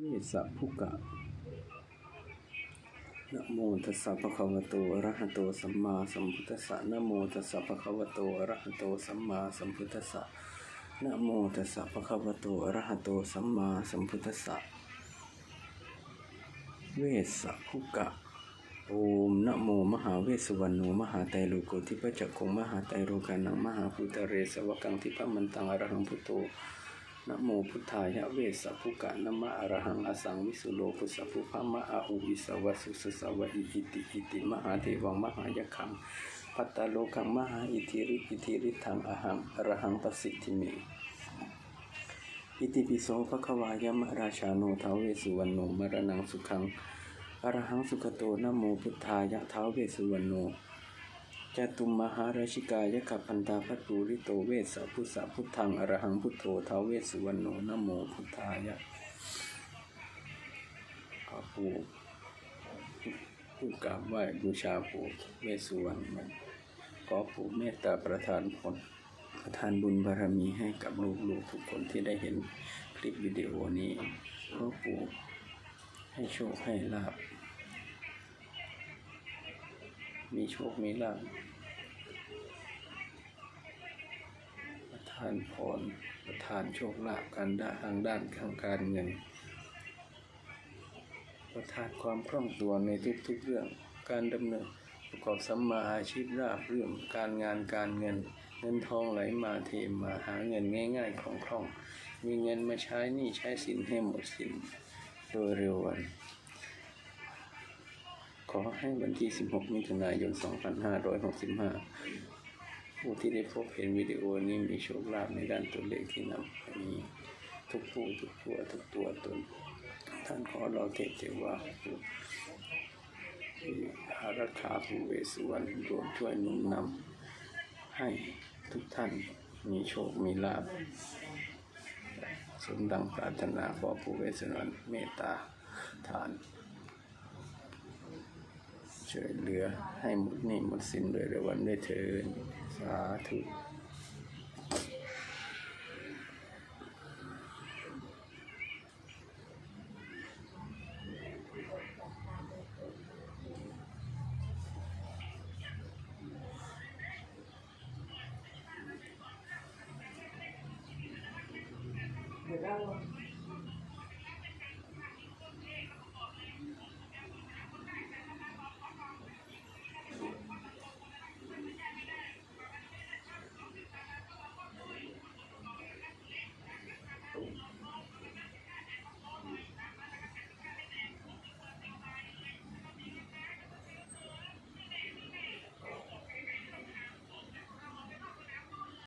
เวสภุกะนะโมตัสสะภะคะวะโตอะระหะโตสัมมาสัมพุทธัสสะนะโมตัสสะภะคะวะโตอะระหะโตสัมมาสัมพุทธัสสะนะโมตัสสะภะคะวะโตอะระหะโตสัมมาสัมพุทธัสสะเวสสะภุกะโอมนะโมมหาเวสุวรรณโนมหาไตรโลโกทิปจักขุงมหาไตรโลกานังมหาภูตเรสวกังทิพมันตังอรหังพุทโธ นะโมพุทธายะเวสสะภุกะนะมะอะระหังอสังวิสุโลพุสสะภุพะมะอาอุวิสวะสุสสะวะอิอิติอิติมหาเทวังมหายะคังปัตตาโลกังมหาอิทิริอิทิริทังอะหังอะระหังปสสิทธิเมอิติปิโสภคะวายะมะราชาโนทาวเวสุวรรณโนมรณังสุขังอะระหังสุขโตนะโมพุทธายะท้าวเวสสุวรรณโน จตุมมหาราชิกายกัปพันตาพัตูริโตเวสสะพุทธะพุทธังอรหังพุทโธทาวเวสสุวรรณโนนะโมพุทธายะขอผู้ผู้กราบไหว้บูชาผู้เวสสุวรรณขอผู้เมตตาประทานผลประทานบุญบารมีให้กับลูกๆทุกคนที่ได้เห็นคลิปวิดีโอนี้ขอผู้ให้โชคให้ลาบ มีโชค มีลาภประทานพรประทานโชคลาภการด้านทางด้านทางการเงิน ประทานความคล่องตัวในทุกๆเรื่อง การดำเนินประกอบสัมมาอาชีพราบเรื่องการงานการเงิน เงินทองไหลมาเทมาหาเงินง่ายๆของคล่อง มีเงินมาใช้นี่ใช้สินให้หมดสินโดยเร็ววัน ขอให้วันที่ 16 มิถุนายน 2565 ผู้ที่ได้พบเห็นวิดีโอนี้มีโชคลาภในด้านตัวเลขที่นำมีทุกผู้ทุกตัวทุกตัวตน ท่านขอเราเทพเทวาผู้อารักขาผู้เวสวรรณรวมช่วยนุนนำให้ทุกท่านมีโชค มีลาภสมดังปรารถนาขอผู้เวสวรรณเมตตาทาน ช่วยเหลือให้หมดหนี้หมดสินโดยเร็ววันด้วยเถิดสาธุเดี๋ยวเรา